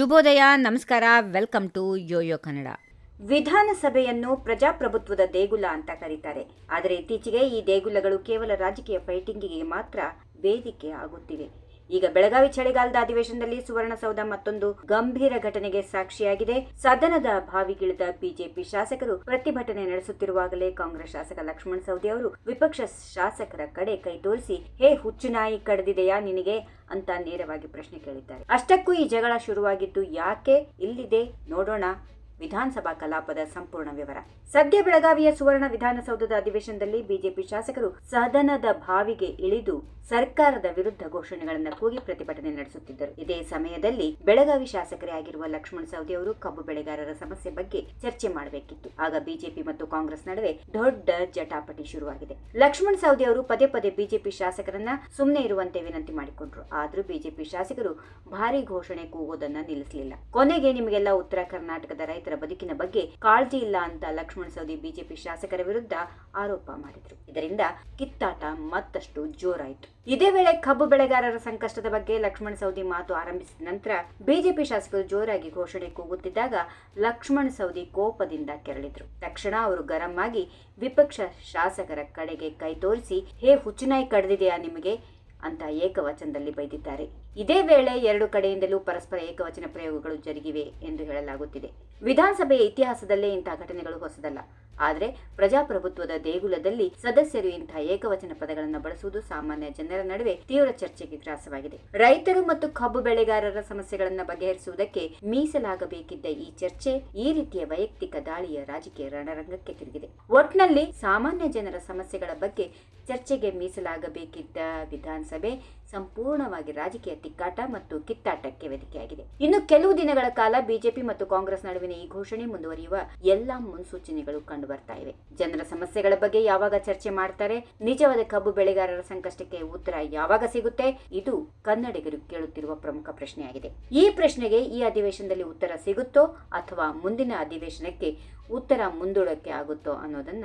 ಶುಭೋದಯ, ನಮಸ್ಕಾರ, welcome to Yoyo Kannada. ವಿಧಾನಸಭೆಯನ್ನು ಪ್ರಜಾಪ್ರಭುತ್ವದ ದೇಗುಲ ಅಂತ ಕರೀತಾರೆ. ಆದರೆ ಇತ್ತೀಚೆಗೆ ಈ ದೇಗುಲಗಳು ಕೇವಲ ರಾಜಕೀಯ ಫೈಟಿಂಗಿಗೆ ಮಾತ್ರ ವೇದಿಕೆ ಆಗುತ್ತಿವೆ. ಈಗ ಬೆಳಗಾವಿ ಚಳಿಗಾಲದ ಅಧಿವೇಶನದಲ್ಲಿ ಸುವರ್ಣಸೌಧ ಮತ್ತೊಂದು ಗಂಭೀರ ಘಟನೆಗೆ ಸಾಕ್ಷಿಯಾಗಿದೆ. ಸದನದ ಬಾವಿಗಿಳಿದ ಬಿಜೆಪಿ ಶಾಸಕರು ಪ್ರತಿಭಟನೆ ನಡೆಸುತ್ತಿರುವಾಗಲೇ ಕಾಂಗ್ರೆಸ್ ಶಾಸಕ ಲಕ್ಷ್ಮಣ ಸವದಿ ಅವರು ವಿಪಕ್ಷ ಶಾಸಕರ ಕಡೆ ಕೈ ತೋರಿಸಿ, ಹೇ ಹುಚ್ಚುನಾಯಿ ಕಡಿದಿದೆಯಾ ನಿನಗೆ? ಅಂತ ನೇರವಾಗಿ ಪ್ರಶ್ನೆ ಕೇಳಿದ್ದಾರೆ. ಅಷ್ಟಕ್ಕೂ ಈ ಜಗಳ ಶುರುವಾಗಿದ್ದು ಯಾಕೆ? ಇಲ್ಲಿದೆ, ನೋಡೋಣ. ವಿಧಾನಸಭಾ ಕಲಾಪದ ಸಂಪೂರ್ಣ ವಿವರ. ಸದ್ಯ ಬೆಳಗಾವಿಯ ಸುವರ್ಣ ವಿಧಾನಸೌಧದ ಅಧಿವೇಶನದಲ್ಲಿ ಬಿಜೆಪಿ ಶಾಸಕರು ಸದನದ ಬಾವಿಗೆ ಇಳಿದು ಸರ್ಕಾರದ ವಿರುದ್ಧ ಘೋಷಣೆಗಳನ್ನು ಕೂಗಿ ಪ್ರತಿಭಟನೆ ನಡೆಸುತ್ತಿದ್ದರು. ಇದೇ ಸಮಯದಲ್ಲಿ ಬೆಳಗಾವಿ ಶಾಸಕರೇ ಆಗಿರುವ ಲಕ್ಷ್ಮಣ ಸವದಿ ಅವರು ಕಬ್ಬು ಬೆಳೆಗಾರರ ಸಮಸ್ಯೆ ಬಗ್ಗೆ ಚರ್ಚೆ ಮಾಡಬೇಕಿತ್ತು. ಆಗ ಬಿಜೆಪಿ ಮತ್ತು ಕಾಂಗ್ರೆಸ್ ನಡುವೆ ದೊಡ್ಡ ಜಟಾಪಟಿ ಶುರುವಾಗಿದೆ. ಲಕ್ಷ್ಮಣ ಸವದಿ ಅವರು ಪದೇ ಪದೇ ಬಿಜೆಪಿ ಶಾಸಕರನ್ನ ಸುಮ್ಮನೆ ಇರುವಂತೆ ವಿನಂತಿ ಮಾಡಿಕೊಂಡ್ರು. ಆದ್ರೂ ಬಿಜೆಪಿ ಶಾಸಕರು ಭಾರಿ ಘೋಷಣೆ ಕೂಗೋದನ್ನ ನಿಲ್ಲಿಸಲಿಲ್ಲ. ಕೊನೆಗೆ ನಿಮಗೆಲ್ಲ ಉತ್ತರ ಕರ್ನಾಟಕದ ರೈತರ ಬದುಕಿನ ಬಗ್ಗೆ ಕಾಳಜಿ ಇಲ್ಲ ಅಂತ ಲಕ್ಷ್ಮಣ ಸವದಿ ಬಿಜೆಪಿ ಶಾಸಕರ ವಿರುದ್ಧ ಆರೋಪ ಮಾಡಿದ್ರು. ಇದರಿಂದ ಕಿತ್ತಾಟ ಮತ್ತಷ್ಟು ಜೋರಾಯಿತು. ಇದೇ ವೇಳೆ ಕಬ್ಬು ಬೆಳೆಗಾರರ ಸಂಕಷ್ಟದ ಬಗ್ಗೆ ಲಕ್ಷ್ಮಣ ಸವದಿ ಮಾತು ಆರಂಭಿಸಿದ ನಂತರ ಬಿಜೆಪಿ ಶಾಸಕರು ಜೋರಾಗಿ ಘೋಷಣೆ ಕೂಗುತ್ತಿದ್ದಾಗ ಲಕ್ಷ್ಮಣ ಸವದಿ ಕೋಪದಿಂದ ಕೆರಳಿದ್ರು. ತಕ್ಷಣ ಅವರು ಗರಂ ಆಗಿ ವಿಪಕ್ಷ ಶಾಸಕರ ಕಡೆಗೆ ಕೈ ತೋರಿಸಿ, ಹೇ ಹುಚ್ಚುನಾಯಿ ಕಡಿದಿದೆಯಾ ನಿಮಗೆ? ಅಂತ ಏಕವಚನದಲ್ಲಿ ಬೈದಿದ್ದಾರೆ. ಇದೇ ವೇಳೆ ಎರಡು ಕಡೆಯಿಂದಲೂ ಪರಸ್ಪರ ಏಕವಚನ ಪ್ರಯೋಗಗಳು ಜರುಗಿವೆ ಎಂದು ಹೇಳಲಾಗುತ್ತಿದೆ. ವಿಧಾನಸಭೆಯ ಇತಿಹಾಸದಲ್ಲೇ ಇಂತಹ ಘಟನೆಗಳು ಹೊಸದಲ್ಲ. ಆದರೆ ಪ್ರಜಾಪ್ರಭುತ್ವದ ದೇಗುಲದಲ್ಲಿ ಸದಸ್ಯರು ಇಂತಹ ಏಕವಚನ ಪದಗಳನ್ನು ಬಳಸುವುದು ಸಾಮಾನ್ಯ ಜನರ ನಡುವೆ ತೀವ್ರ ಚರ್ಚೆಗೆ ಗ್ರಾಸವಾಗಿದೆ. ರೈತರು ಮತ್ತು ಕಬ್ಬು ಬೆಳೆಗಾರರ ಸಮಸ್ಯೆಗಳನ್ನು ಬಗೆಹರಿಸುವುದಕ್ಕೆ ಮೀಸಲಾಗಬೇಕಿದ್ದ ಈ ಚರ್ಚೆ ಈ ರೀತಿಯ ವೈಯಕ್ತಿಕ ದಾಳಿಯ ರಾಜಕೀಯ ರಣರಂಗಕ್ಕೆ ತಿರುಗಿದೆ. ಒಟ್ನಲ್ಲಿ ಸಾಮಾನ್ಯ ಜನರ ಸಮಸ್ಯೆಗಳ ಬಗ್ಗೆ ಚರ್ಚೆಗೆ ಮೀಸಲಾಗಬೇಕಿದ್ದ ವಿಧಾನಸಭೆ ಸಂಪೂರ್ಣವಾಗಿ ರಾಜಕೀಯ ತಿಕ್ಕಾಟ ಮತ್ತು ಕಿತ್ತಾಟಕ್ಕೆ ವೇದಿಕೆಯಾಗಿದೆ. ಇನ್ನು ಕೆಲವು ದಿನಗಳ ಕಾಲ ಬಿಜೆಪಿ ಮತ್ತು ಕಾಂಗ್ರೆಸ್ ನಡುವಿನ ಈ ಘೋಷಣೆ ಮುಂದುವರಿಯುವ ಎಲ್ಲಾ ಮುನ್ಸೂಚನೆಗಳು ಕಂಡು ಬರ್ತಾ ಇವೆ. ಜನರ ಸಮಸ್ಯೆಗಳ ಬಗ್ಗೆ ಯಾವಾಗ ಚರ್ಚೆ ಮಾಡ್ತಾರೆ? ನಿಜವಾದ ಕಬ್ಬು ಬೆಳೆಗಾರರ ಸಂಕಷ್ಟಕ್ಕೆ ಉತ್ತರ ಯಾವಾಗ ಸಿಗುತ್ತೆ? ಇದು ಕನ್ನಡಿಗರು ಕೇಳುತ್ತಿರುವ ಪ್ರಮುಖ ಪ್ರಶ್ನೆಯಾಗಿದೆ. ಈ ಪ್ರಶ್ನೆಗೆ ಈ ಅಧಿವೇಶನದಲ್ಲಿ ಉತ್ತರ ಸಿಗುತ್ತೋ ಅಥವಾ ಮುಂದಿನ ಅಧಿವೇಶನಕ್ಕೆ ಉತ್ತರ ಮುಂದೂಡಕ್ಕೆ ಆಗುತ್ತೋ ಅನ್ನೋದನ್ನ